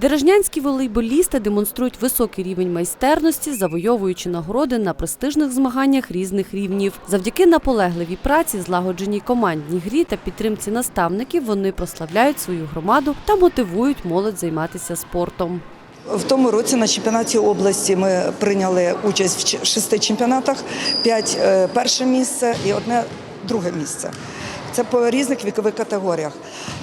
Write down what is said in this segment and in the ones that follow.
Дережнянські волейболісти демонструють високий рівень майстерності, завойовуючи нагороди на престижних змаганнях різних рівнів. Завдяки наполегливій праці, злагодженій командній грі та підтримці наставників вони прославляють свою громаду та мотивують молодь займатися спортом. В тому році на чемпіонаті області ми прийняли участь в шести чемпіонатах, п'ять е, перше місце і одне друге місце. Це по різних вікових категоріях.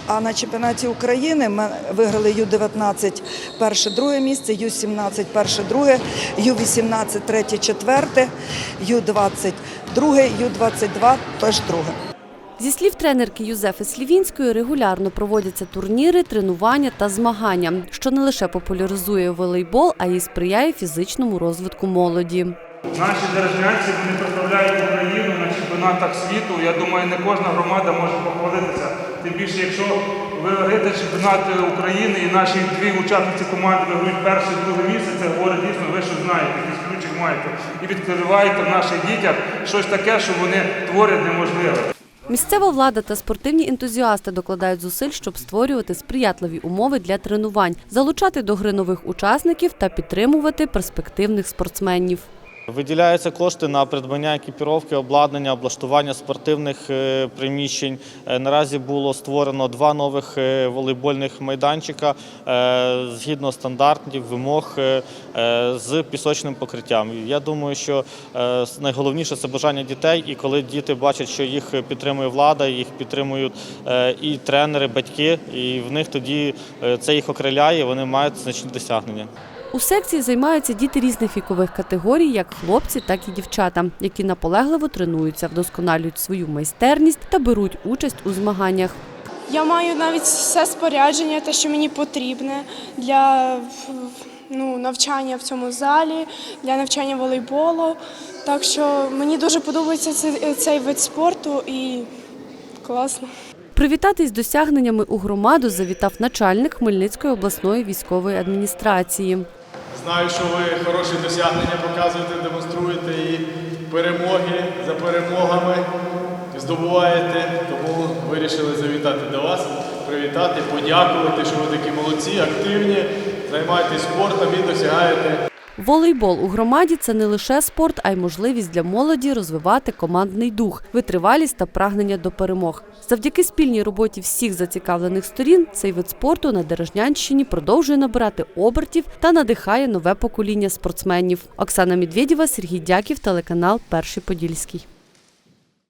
А на чемпіонаті України ми виграли Ю-19 перше, друге місце, Ю-17 перше, друге, Ю-18 третє, четверте, Ю-20 друге, Ю-22 теж друге. Зі слів тренерки Юзефи Слівінської, регулярно проводяться турніри, тренування та змагання, що не лише популяризує волейбол, а й сприяє фізичному розвитку молоді. Наші дережнянці вони представляють Україну на чемпіонатах світу. Я думаю, не кожна громада може похвалитися. Тим більше, якщо ви виграєте чемпіонат України і наші дві учасниці команди виграють перше друге місце, це говорить дійсно, ви що знаєте, якийсь ключик маєте. І відкриваєте в наших дітях щось таке, що вони творять неможливе. Місцева влада та спортивні ентузіасти докладають зусиль, щоб створювати сприятливі умови для тренувань, залучати до гри нових учасників та підтримувати перспективних спортсменів. Виділяються кошти на придбання екіпіровки, обладнання, облаштування спортивних е, приміщень. Е, Наразі було створено два нових е, волейбольних майданчика згідно стандартів, вимог з пісочним покриттям. Я думаю, що найголовніше це бажання дітей, і коли діти бачать, що їх підтримує влада, їх підтримують і тренери, батьки, і в них тоді це їх окриляє, вони мають значні досягнення. У секції займаються діти різних вікових категорій, як хлопці, так і дівчата, які наполегливо тренуються, вдосконалюють свою майстерність та беруть участь у змаганнях. Я маю навіть все спорядження, те, що мені потрібне для ну, навчання в цьому залі, для навчання волейболу. Так що мені дуже подобається цей, цей вид спорту і класно. Привітати із досягненнями у громаду завітав начальник Хмельницької обласної військової адміністрації. Знаю, що ви хороші досягнення показуєте, демонструєте і перемоги за перемогами здобуваєте. Тому вирішили завітати до вас, привітати, подякувати, що ви такі молодці, активні, займаєтесь спортом і досягаєте Волейбол у громаді це не лише спорт, а й можливість для молоді розвивати командний дух, витривалість та прагнення до перемог. Завдяки спільній роботі всіх зацікавлених сторін цей вид спорту на Дережнянщині продовжує набирати обертів та надихає нове покоління спортсменів. Оксана Медведєва, Сергій Дяків, телеканал Перший Подільський.